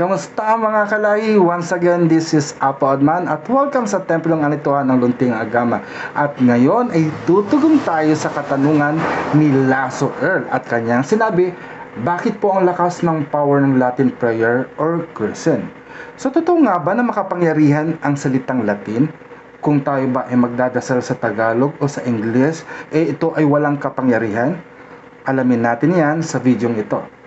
Kamusta mga kalahi? Once again, this is Apo Adman at welcome sa Templong Anituan ng Lunting Agama. At ngayon ay tutugong tayo sa katanungan ni Lasso Earl at kanyang sinabi, bakit po ang lakas ng power ng Latin prayer or Christian? So totoo nga ba na makapangyarihan ang salitang Latin? Kung tayo ba ay magdadasal sa Tagalog o sa Ingles, eh ito ay walang kapangyarihan? Alamin natin yan sa videong ito.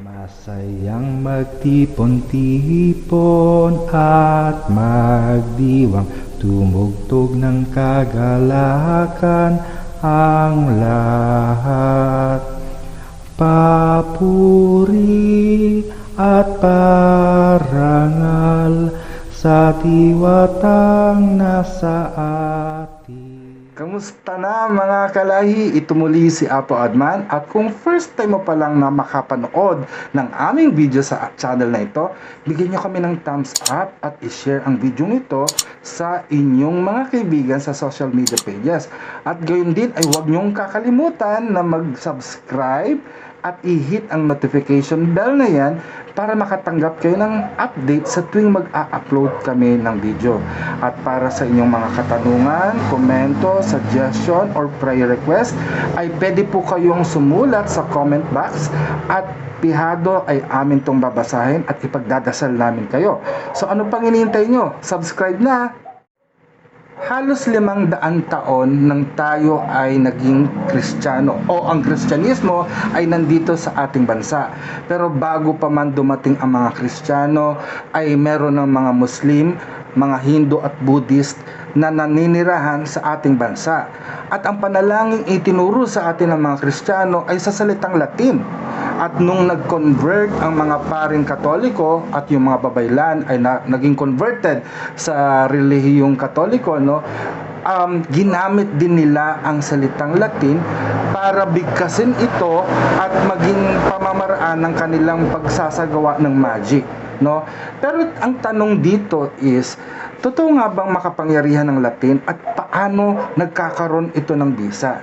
Masayang magtipon-tipon at magdiwang Tumugtog ng kagalakan ang lahat. Papuri at parangal sa diwatang nasa atin Kamusta na mga kalahi? Ito muli si Apo Adman at kung first time mo pa lang na makapanood ng aming video sa channel na ito, bigyan nyo kami ng thumbs up at i-share ang video nito sa inyong mga kaibigan sa social media pages. At gayon din ay huwag nyong kakalimutan na mag-subscribe at i-hit ang notification bell na yan para makatanggap kayo ng update sa tuwing mag-a-upload kami ng video. At para sa inyong mga katanungan, komento, suggestion, or prayer request, ay pwede po kayong sumulat sa comment box at pihado ay amin tong babasahin at ipagdadasal namin kayo. So ano pang hinihintay nyo? Subscribe na! Halos limang daan taon nang tayo ay naging kristyano o ang kristyanismo ay nandito sa ating bansa. Pero bago pa man dumating ang mga kristyano ay meron ng mga Muslim, mga Hindu at Buddhist na naninirahan sa ating bansa. At ang panalangin itinuro sa atin ng mga kristyano ay sa salitang Latin. At nung nag-convert ang mga paring katoliko at yung mga babaylan ay na, naging converted sa relihiyong katoliko, no, um, ginamit din nila ang salitang Latin para bigkasin ito at maging pamamaraan ng kanilang pagsasagawa ng magic. No? Pero ang tanong dito is, totoo nga bang makapangyarihan ng Latin at paano nagkakaroon ito ng bisa?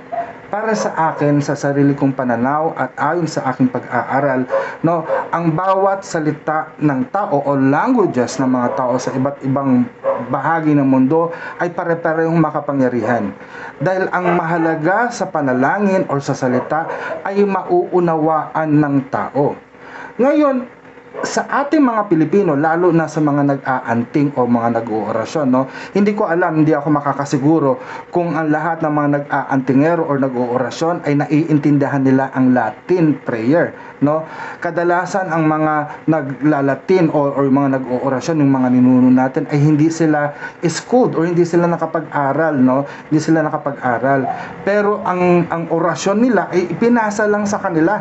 Para sa akin sa sarili kong pananaw at ayon sa aking pag-aaral no ang bawat salita ng tao o languages ng mga tao sa iba't ibang bahagi ng mundo ay pare-parehong makapangyarihan. Dahil ang mahalaga sa panalangin o sa salita ay mauunawaan ng tao. Ngayon sa ating mga Pilipino, lalo na sa mga nag-aanting o mga nag-oorasyon, no? Hindi ko alam, hindi ako makakasiguro kung ang lahat ng mga nag-aantingero o nag-oorasyon ay naiintindihan nila ang Latin prayer, no? Kadalasan ang mga naglalatin o, o mga nag-oorasyon, yung mga ninuno natin ay hindi sila schooled or hindi sila nakapag-aral, no? Hindi sila nakapag-aral. Pero ang ang orasyon nila ay ipinasa lang sa kanila,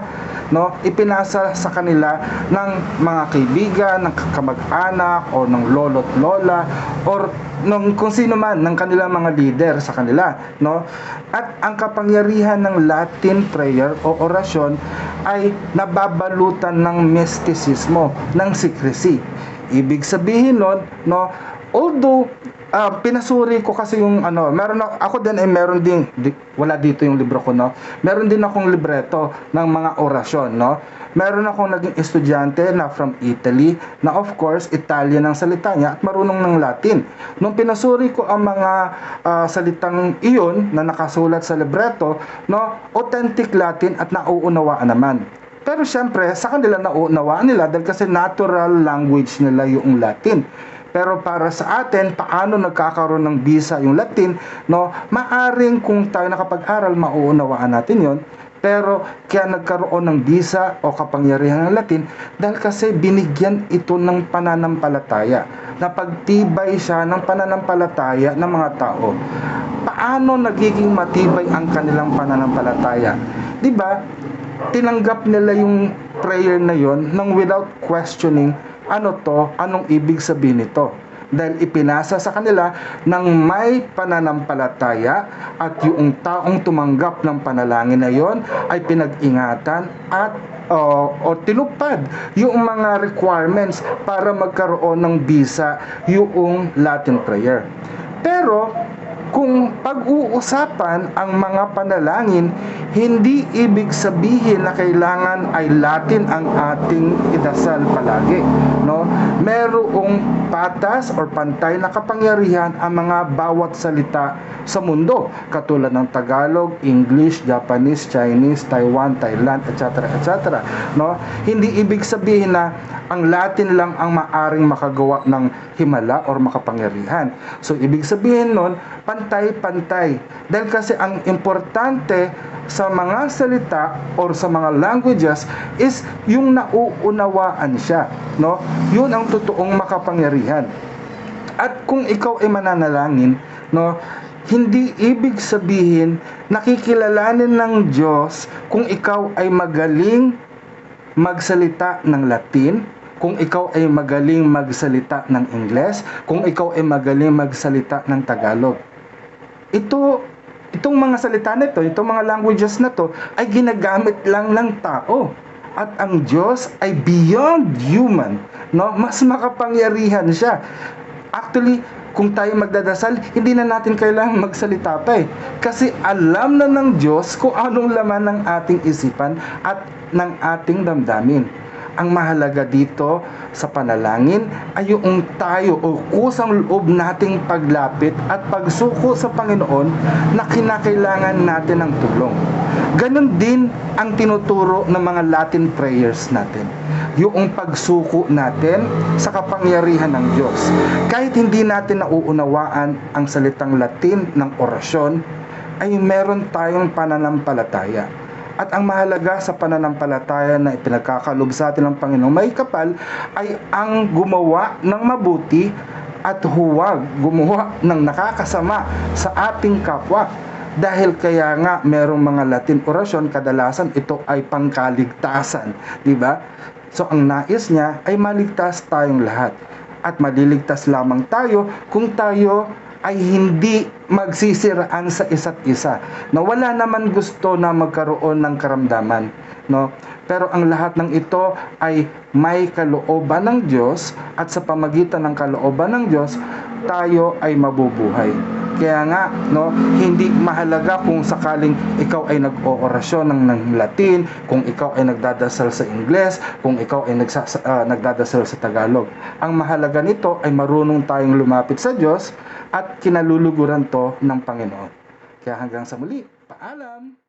no? Ipinasa sa kanila ng mga kaibigan, ng kamag-anak o ng lolo't lola or ng kung sino man ng kanilang mga leader sa kanila, no? At ang kapangyarihan ng Latin prayer o orasyon ay nababalutan ng mysticismo, ng secrecy. Ibig sabihin nun, no, although uh, pinasuri ko kasi yung ano, meron ako, ako din ay meron din di, wala dito yung libro ko no. Meron din akong libreto ng mga orasyon no. Meron akong naging estudyante na from Italy na of course Italian ang salita niya at marunong ng Latin. Nung pinasuri ko ang mga uh, salitang iyon na nakasulat sa libreto, no, authentic Latin at nauunawaan naman. Pero syempre, sa kanila nauunawaan nila dahil kasi natural language nila yung Latin. Pero para sa atin, paano nagkakaroon ng bisa yung Latin, no? Maaring kung tayo nakapag-aral, mauunawaan natin yon pero kaya nagkaroon ng bisa o kapangyarihan ng Latin dahil kasi binigyan ito ng pananampalataya. Napagtibay siya ng pananampalataya ng mga tao. Paano nagiging matibay ang kanilang pananampalataya? 'Di ba? Tinanggap nila yung prayer na yon nang without questioning ano to, anong ibig sabihin nito dahil ipinasa sa kanila ng may pananampalataya at yung taong tumanggap ng panalangin na yon ay pinag-ingatan at o, o tinupad yung mga requirements para magkaroon ng bisa yung Latin prayer. Pero kung pag-uusapan ang mga panalangin, hindi ibig sabihin na kailangan ay Latin ang ating idasal palagi. No? Merong patas or pantay na kapangyarihan ang mga bawat salita sa mundo, katulad ng Tagalog, English, Japanese, Chinese, Taiwan, Thailand, etc. etc. No? Hindi ibig sabihin na ang Latin lang ang maaring makagawa ng himala or makapangyarihan. So, ibig sabihin nun, pantay-pantay. Dahil kasi ang importante sa mga salita or sa mga languages is yung nauunawaan siya. No? Yun ang totoong makapangyarihan. At kung ikaw ay mananalangin, no, hindi ibig sabihin nakikilalanin ng Diyos kung ikaw ay magaling magsalita ng Latin, kung ikaw ay magaling magsalita ng Ingles, kung ikaw ay magaling magsalita ng Tagalog. Ito, itong mga salita na ito, itong mga languages na to, ay ginagamit lang ng tao. At ang Diyos ay beyond human, no? Mas makapangyarihan siya. Actually, kung tayo magdadasal, hindi na natin kailangan magsalita pa eh. Kasi alam na ng Diyos kung anong laman ng ating isipan at ng ating damdamin. Ang mahalaga dito sa panalangin ay yung tayo o kusang loob nating paglapit at pagsuko sa Panginoon na kinakailangan natin ng tulong. Ganon din ang tinuturo ng mga Latin prayers natin. Yung pagsuko natin sa kapangyarihan ng Diyos. Kahit hindi natin nauunawaan ang salitang Latin ng orasyon, ay meron tayong pananampalataya. At ang mahalaga sa pananampalataya na ipinagkakalob sa atin ng Panginoon may kapal ay ang gumawa ng mabuti at huwag gumawa ng nakakasama sa ating kapwa. Dahil kaya nga merong mga Latin orasyon, kadalasan ito ay pangkaligtasan, di ba? So ang nais niya ay maligtas tayong lahat. At maliligtas lamang tayo kung tayo ay hindi magsisiraan sa isa't isa. Na wala naman gusto na magkaroon ng karamdaman, no? Pero ang lahat ng ito ay may kalooban ng Diyos at sa pamagitan ng kalooban ng Diyos, tayo ay mabubuhay. Kaya nga, no, hindi mahalaga kung sakaling ikaw ay nag-oorasyon ng, ng Latin, kung ikaw ay nagdadasal sa Ingles, kung ikaw ay nagsa, ah, nagdadasal sa Tagalog. Ang mahalaga nito ay marunong tayong lumapit sa Diyos at kinaluluguran to ng Panginoon. Kaya hanggang sa muli, paalam!